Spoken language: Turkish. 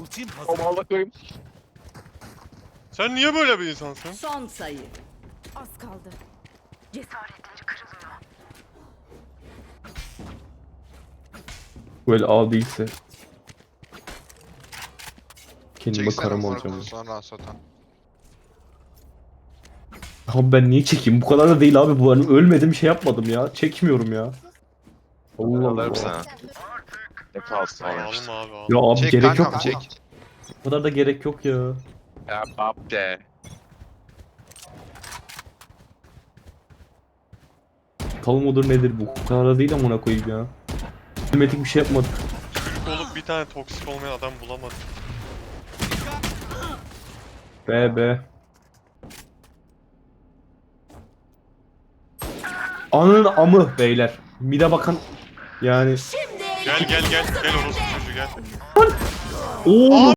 Ultim hazır. Ama Allah koyayım. Sen niye böyle bir insansın? Son sayı. Az kaldı. Cesaretleri kırılıyor. El A değilse. Kendime Çeksene karam koyayım sonra satan. Abi ben niye çekeyim? Bu kadar da değil abi. Bu ölmedim şey yapmadım ya. Çekmiyorum ya. Allah Alırım Allah. sana. Kalsın Alın alırım. abi. Ya abi Çek gerek kankam yok. çek. Bu kadar da gerek yok ya. Ya babde. Tal mudur nedir bu? Bu kadar da değil amına koyayım ya. Ölmedik bir şey yapmadık. Olup bir tane toksik olmayan adam bulamadım. Be be. Anın amı beyler. Mide bakın. Yani. Gel gel gel gel orospu çocuğu gel. Oo